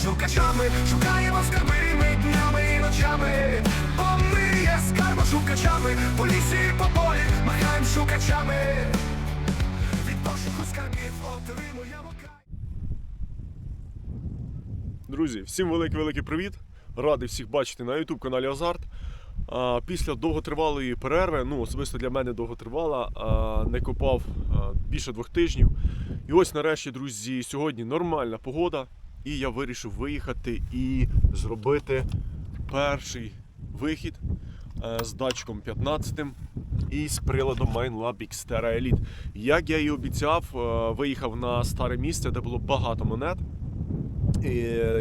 скарбошукачами, шукаємо скарби ми днями і ночами, бо ми є скарбошукачами, по лісі і по полі махаємо шукачами. Від пошуку скарбів отримуємо кайф. Друзі, всім великий-великий привіт! Радий всіх бачити на YouTube каналі Азарт. Після довготривалої перерви, ну особисто для мене довготривала, не копав більше двох тижнів. І ось нарешті, друзі, сьогодні нормальна погода, і я вирішив виїхати і зробити перший вихід е, з датчиком 15 і з приладом MineLab Xterra Elite. Як я і обіцяв, е, виїхав на старе місце, де було багато монет. І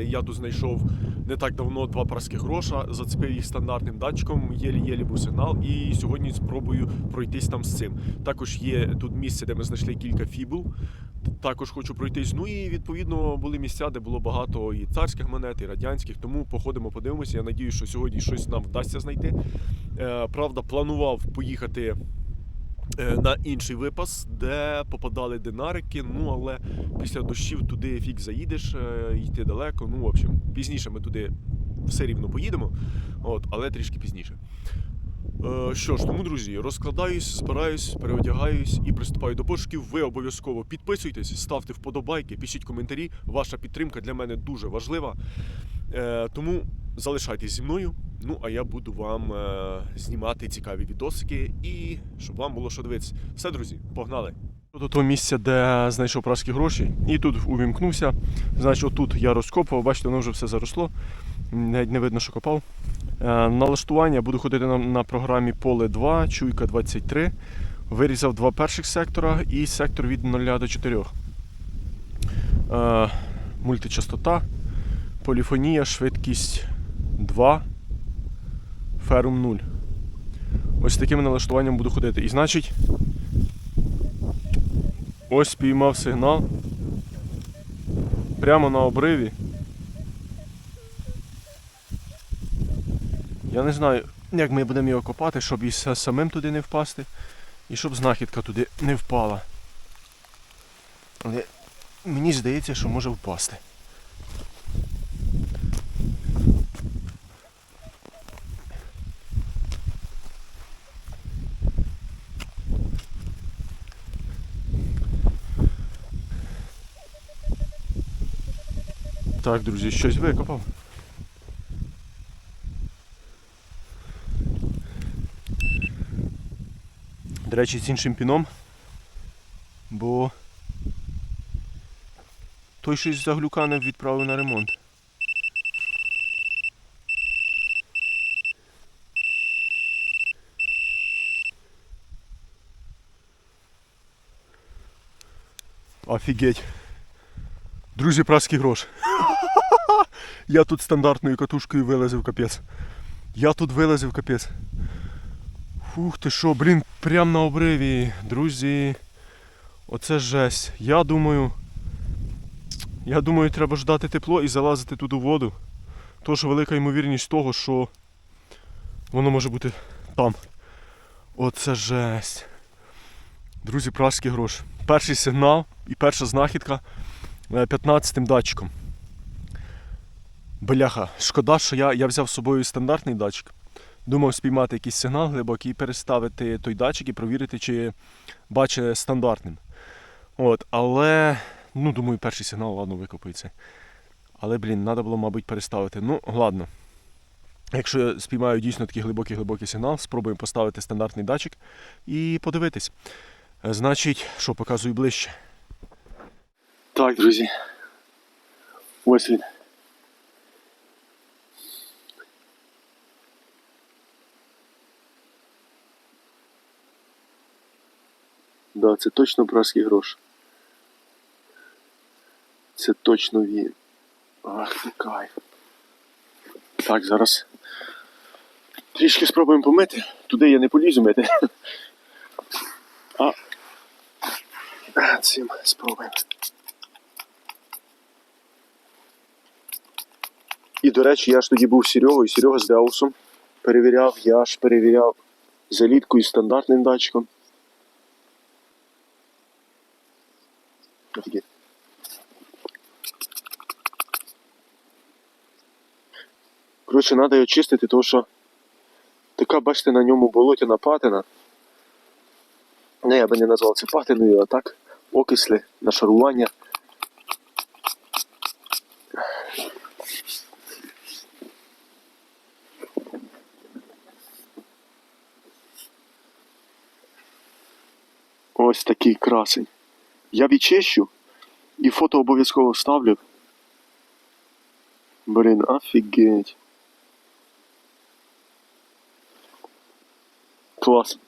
я тут знайшов не так давно два парські гроша, зацепив їх стандартним датчиком, єлі-єлі був сигнал, і сьогодні спробую пройтись там з цим. Також є тут місце, де ми знайшли кілька фібул. Також хочу пройтись. Ну і відповідно були місця, де було багато і царських монет, і радянських. Тому походимо, подивимося. Я надію, що сьогодні щось нам вдасться знайти. Е, Правда, планував поїхати е, на інший випас, де попадали динарики. Ну але після дощів туди фік заїдеш, е, йти далеко. Ну, в общем, пізніше ми туди все рівно поїдемо, от, але трішки пізніше. Е, Що ж, тому, друзі, розкладаюсь, збираюсь, переодягаюсь і приступаю до пошуків. Ви обов'язково підписуйтесь, ставте вподобайки, пишіть коментарі. Ваша підтримка для мене дуже важлива. Е, Тому залишайтесь зі мною. Ну, а я буду вам е, знімати цікаві відосики і щоб вам було що дивитися. Все, друзі, погнали! До того місця, де знайшов праски гроші, і тут увімкнувся. Значить, отут я розкопував, бачите, воно вже все заросло. Навіть не видно, що копав. Е, Налаштування буду ходити на, на програмі Поле 2, Чуйка 23. Вирізав два перших сектора і сектор від 0 до 4. Е, мультичастота, поліфонія, швидкість 2, ферум 0. Ось таким налаштуванням буду ходити. І значить, ось спіймав сигнал. Прямо на обриві. Я не знаю, як ми будемо його копати, щоб і самим туди не впасти, і щоб знахідка туди не впала. Але мені здається, що може впасти. Так, друзі, щось викопав. До речі, з іншим піном, бо той щось заглюканив відправив на ремонт. Офігеть. Друзі, праский грош. Я тут стандартною катушкою вилазив капець. Я тут вилазив капець. Фух ти що, блін, прям на обриві. Друзі. Оце жесть. Я думаю. Я думаю, треба ждати тепло і залазити туди у воду. Тож велика ймовірність того, що воно може бути там. Оце жесть. Друзі, пражський грош. Перший сигнал і перша знахідка 15-м датчиком. Бляха, шкода, що я, я взяв з собою стандартний датчик. Думав спіймати якийсь сигнал глибокий, переставити той датчик і провірити, чи бачить стандартним. От, але, ну, думаю, перший сигнал, ладно, викопається. Але, блін, треба було, мабуть, переставити. Ну, ладно. Якщо я спіймаю дійсно такий глибокий-глибокий сигнал, спробуємо поставити стандартний датчик і подивитись. Значить, що показую ближче. Так, друзі. Ось він. Да, це точно праский грош. Це точно він. Ах, ти кайф. Так, зараз трішки спробуємо помити. Туди я не полізу мити. А цим спробуємо. І, до речі, я ж тоді був Серегою, Серега з Деусом. Перевіряв, я ж перевіряв заліткою стандартним датчиком. Офігеть. Коротше, треба його чистити, тому що така, бачите, на ньому болотяна патина. Не, я би не назвав це патиною, а так, окисли, нашарування. Ось такий красень. Я відчищу і фото обов'язково вставлю. Блін, офігеть. Клас.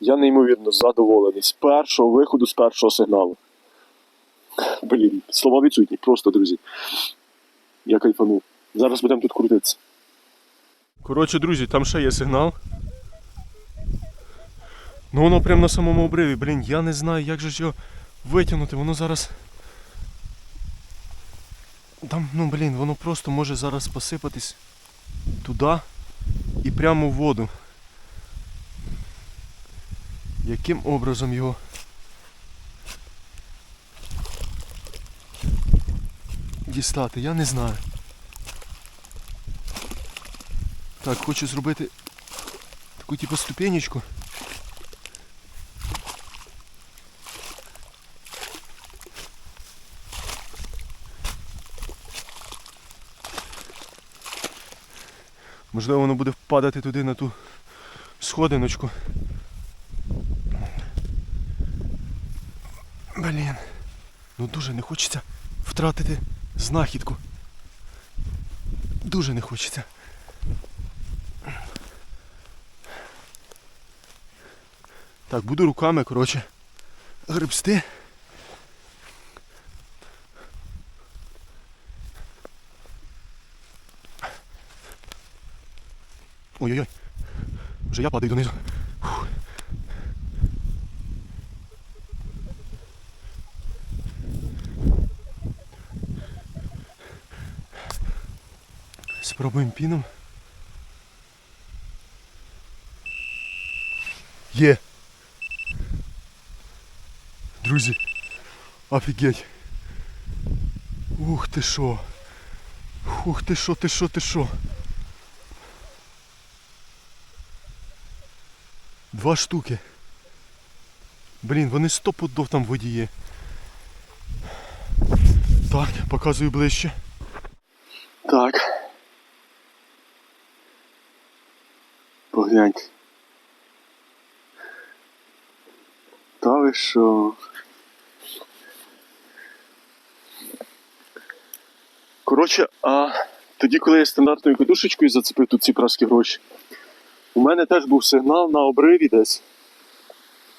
Я неймовірно задоволений з першого виходу, з першого сигналу. Блін, слова відсутні, просто, друзі. Я кайфанув. Зараз будемо тут крутитися. Коротше, друзі, там ще є сигнал. Ну воно прямо на самому обриві, блін, я не знаю, як же його витягнути. Воно зараз. Там, ну блін, воно просто може зараз посипатись туди і прямо в воду. Яким образом його? Дістати, я не знаю. Так, хочу зробити таку типу ступенечку. Можливо, воно буде впадати туди на ту сходиночку. Блін. Ну дуже не хочеться втратити знахідку. Дуже не хочеться. Так, буду руками, коротше, гребсти. Ой-ой-ой. Вже я падаю донизу. Фух. Спробуємо піном. Є. Друзі. Офігеть. Ух ти що. Ух ти що, ти що, ти що. Два штуки. Блін, вони сто пудов там в воді є. Так, показую ближче. Так. Погляньте. Та ви що? Коротше, а тоді, коли я стандартною катушечкою зацепив тут ці праски гроші, у мене теж був сигнал на обриві десь.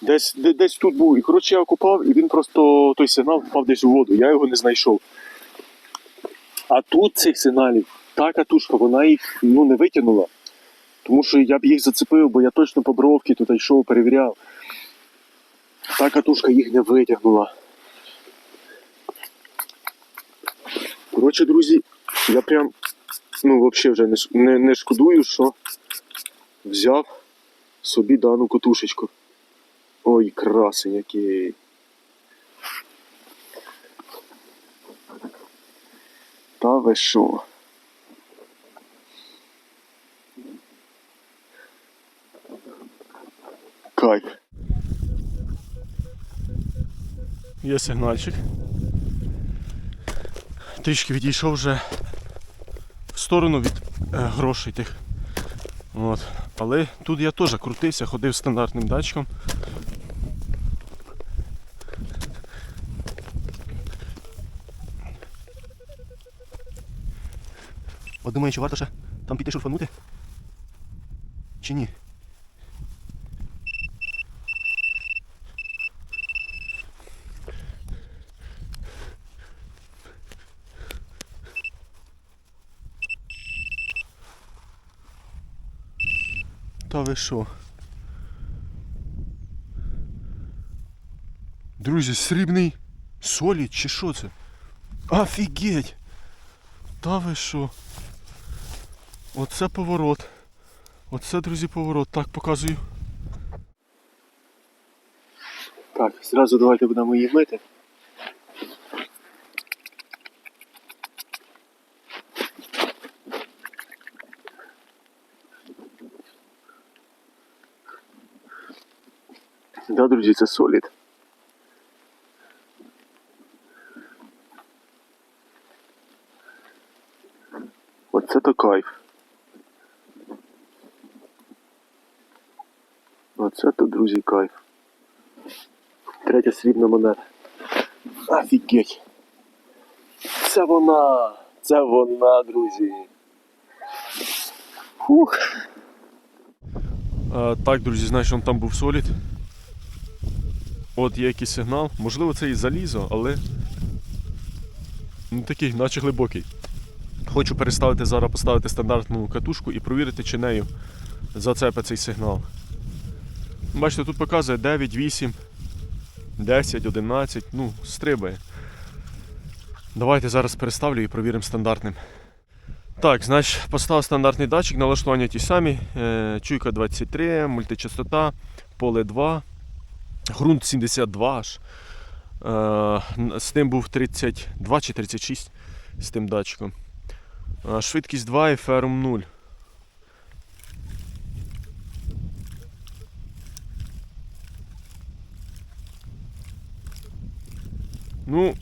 Десь, де- десь тут був. І коротше я окупав, і він просто той сигнал впав десь у воду. Я його не знайшов. А тут цих сигналів, та катушка, вона їх ну, не витягнула. Тому що я б їх зацепив, бо я точно по бровки тут йшов, перевіряв. Та катушка їх не витягнула. Коротше, друзі, я прям ну, взагалі вже не, не, не шкодую, що взяв собі дану катушечку. Ой, красень який. Та ви що? Кайф. Є сигнальчик. Трішки відійшов вже в сторону від е, грошей тих. От. Але тут я теж крутився, ходив стандартним датчиком. От думаю, чи варто ще там піти шурфанути? Чи ні? Та? Друзі, срібний солід чи що це? Офігеть! Та ви що? Оце поворот. Оце, друзі, поворот. Так, показую. Так, зразу давайте будемо її мити. Друзі, це солід. Оце то кайф. Оце то, друзі, кайф. Третя срібна монета. Офігеть. Це вона! Це вона, друзі. Фух. А, так, друзі, он там був солід. От є якийсь сигнал. Можливо, це і залізо, але. Ну такий, наче глибокий. Хочу переставити зараз, поставити стандартну катушку і провірити, чи нею зацепить цей сигнал. Бачите, тут показує 9, 8, 10, 11, ну, стрибає. Давайте зараз переставлю і провіримо стандартним. Так, значить, поставив стандартний датчик, налаштування ті самі. Е, чуйка 23, мультичастота, поле 2, ґрунт 72 аж. Е, з тим був 32 чи 36 з тим датчиком. Е, швидкість 2 і ферум 0. Ну,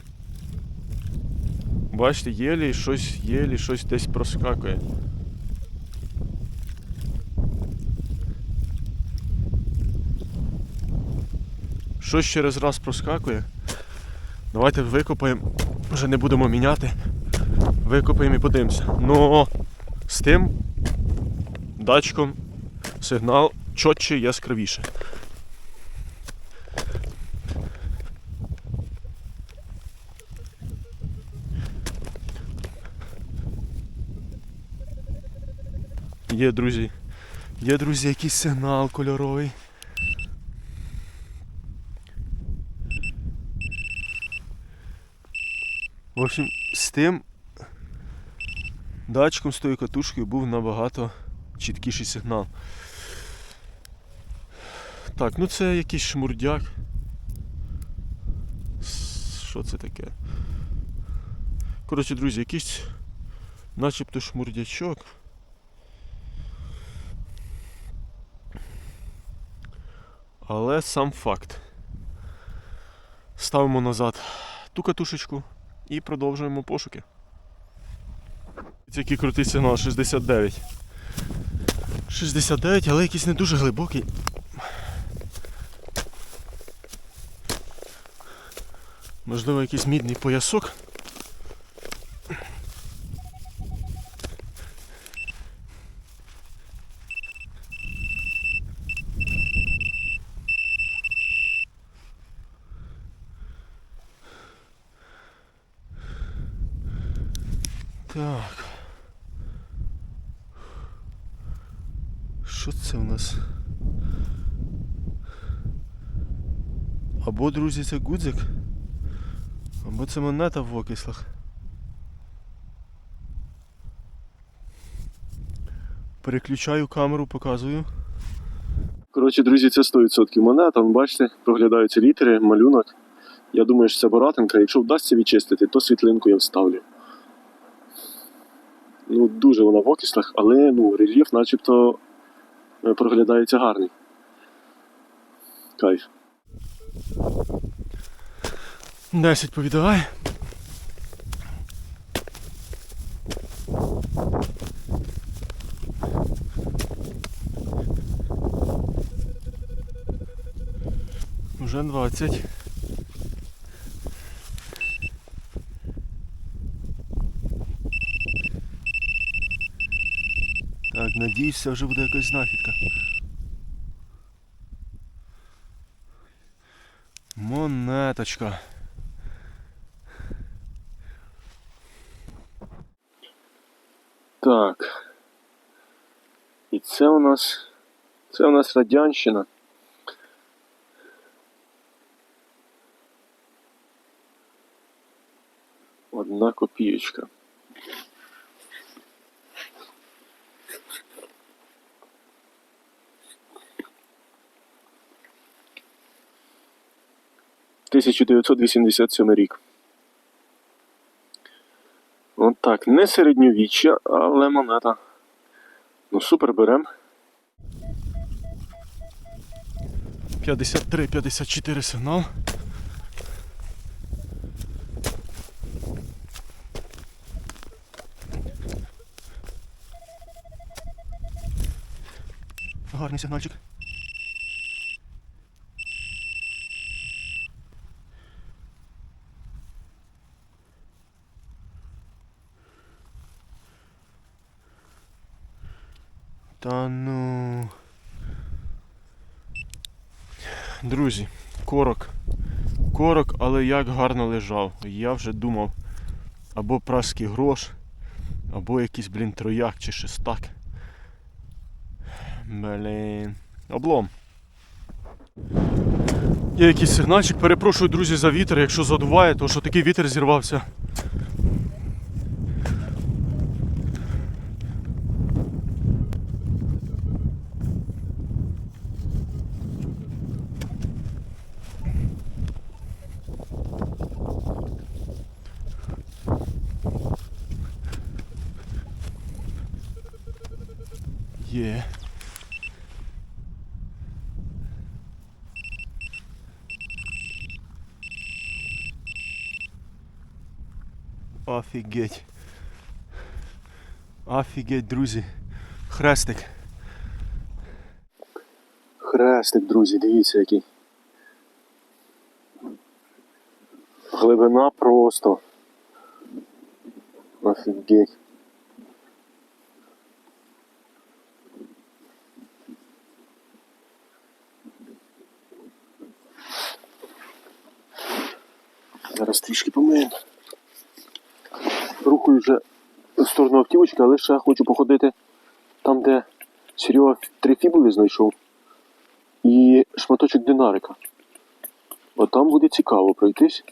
бачите, єлі щось, єлі щось десь проскакує. Щось через раз проскакує. Давайте викопаємо. Вже не будемо міняти. Викопаємо і подивимося. Ну з тим датчиком сигнал чітче і яскравіше. Є, друзі. Є, друзі, якийсь сигнал кольоровий. Общем, з тим датчиком з тою катушкою був набагато чіткіший сигнал. Так, ну це якийсь шмурдяк. Що це таке? Коротше, друзі, якийсь начебто шмурдячок. Але сам факт. Ставимо назад ту катушечку і продовжуємо пошуки. Який крутий сигнал 69. 69, але якийсь не дуже глибокий. Можливо, якийсь мідний поясок. Так. Що це у нас? Або, друзі, це гудзик, або це монета в окислах. Переключаю камеру, показую. Коротше, друзі, це 100% монета. Вон, Бачите, проглядаються літери, малюнок. Я думаю, що це боратинка. Якщо вдасться відчистити, то світлинку я вставлю. Ну, дуже вона в окислах, але ну, рельєф начебто проглядається гарний. Кайф. 10 повідавай. Вже 20. Надіюсь, це вже буде якась знахідка. Монеточка. Так. І це у нас. Це у нас Радянщина. Одна копієчка. Тисяча дев'ятсот вісімдесят сьомий рік. От так, не середньовіччя, але монета. Ну супер берем. 53-54 сигнал. Гарний сигнальчик. Та ну. Друзі, корок. Корок, але як гарно лежав. Я вже думав або праський грош, або якийсь, блін, трояк чи шестак. Блін. Облом. Є якийсь сигнальчик. Перепрошую, друзі, за вітер, якщо задуває, то що такий вітер зірвався. Є. Офігеть. Офігеть, друзі. Хрестик. Хрестик, друзі, дивіться який. Глибина просто. Офігеть. Зараз трішки помиємо. Рухаю вже в сторону автівочки, але ще хочу походити там, де Серега три фібули знайшов і шматочок динарика. От там буде цікаво пройтись.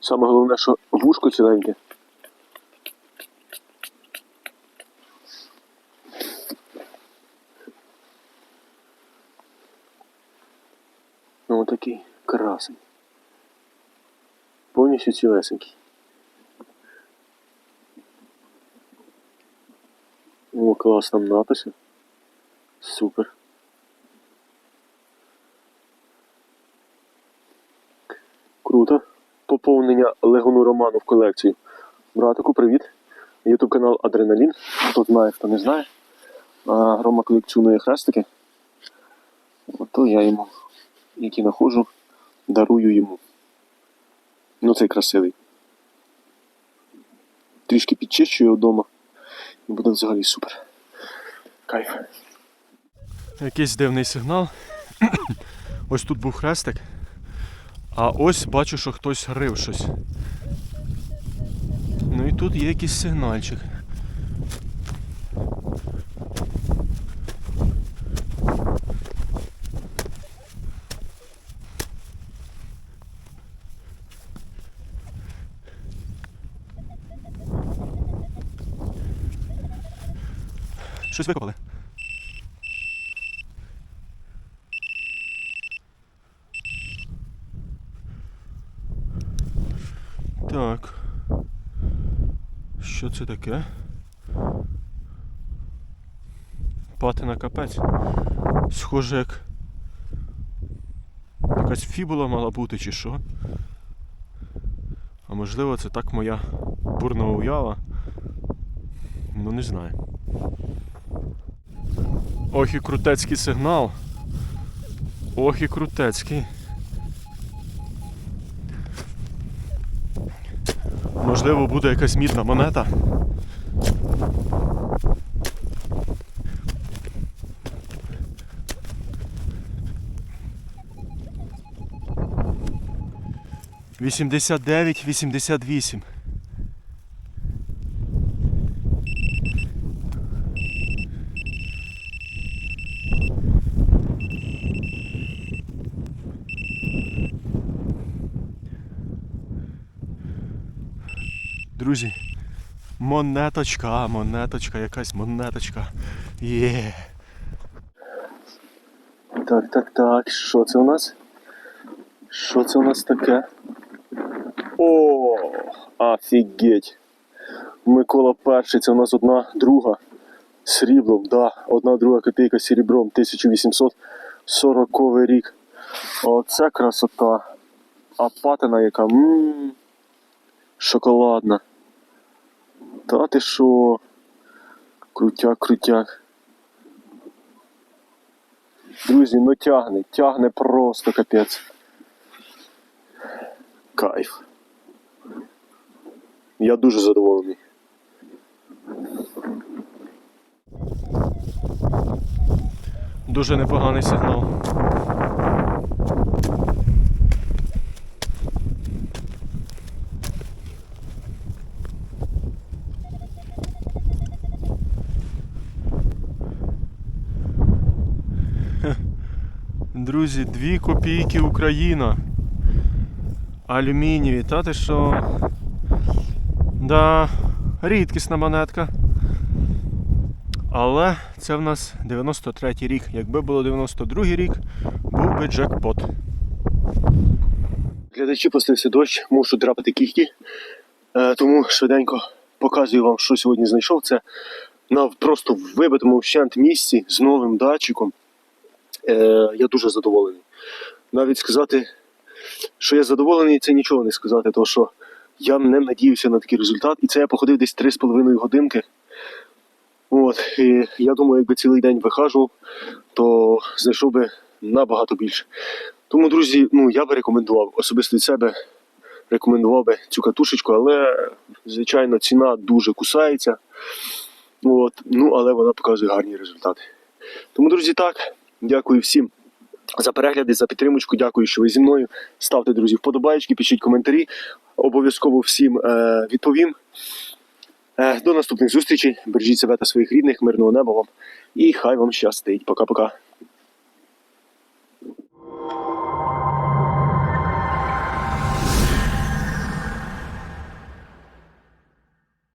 Саме головне, що вушко ціленьке. Ну такий красень. Повністю цілесенький. О, клас там написи. Супер. Круто. Поповнення Легону Роману в колекцію. Братику, привіт. Ютуб канал Адреналін. Хто знає, хто не знає. А, Рома колекціонує хрестики. Ото я йому які знаходжу, дарую йому. Ну цей красивий. Трішки підчищую вдома. І буде взагалі супер. Кайф. Якийсь дивний сигнал. ось тут був хрестик. А ось бачу, що хтось рив щось. Ну і тут є якийсь сигнальчик. Щось викопали. Так. Що це таке? Патина капець. Схоже, як якась фібула мала бути чи що. А можливо це так моя бурна уява. Ну не знаю. Ох і крутецький сигнал. Ох і крутецький. Можливо, буде якась мідна монета. Вісімдесят дев'ять, вісімдесят вісім. Друзі, монеточка, монеточка, якась монеточка. Є. Так, так, так. Що це у нас? Що це у нас таке? О, офігеть. Микола перший, це у нас одна друга сріблом, да, одна друга копійка серебром, 1840 рік. Оце красота. А патина яка. м шоколадна. Та ти що? Крутяк, крутяк. Друзі, ну тягне, тягне просто капець. Кайф. Я дуже задоволений. Дуже непоганий сигнал. Друзі, 2 копійки Україна. Алюмінієві, та ти що? Да, рідкісна монетка. Але це в нас 93-й рік. Якби було 92-й рік, був би джекпот. Глядачі пустився дощ, мушу драпати кіхті. Е, тому швиденько показую вам, що сьогодні знайшов. Це на просто вибитому вщент місці з новим датчиком. Е, я дуже задоволений. Навіть сказати, що я задоволений, це нічого не сказати, тому що я не надіявся на такий результат. І це я походив десь 3,5 годинки. От, і я думаю, якби цілий день вихажував, то знайшов би набагато більше. Тому, друзі, ну я би рекомендував особисто від себе рекомендував би цю катушечку, але звичайно ціна дуже кусається. От, ну, але вона показує гарні результати. Тому, друзі, так, дякую всім за перегляди, за підтримочку. Дякую, що ви зі мною. Ставте, друзі, вподобайки, пишіть коментарі. Обов'язково всім е, відповім. Е, до наступних зустрічей. Бережіть себе та своїх рідних, мирного неба вам. І хай вам щастить. Пока-пока.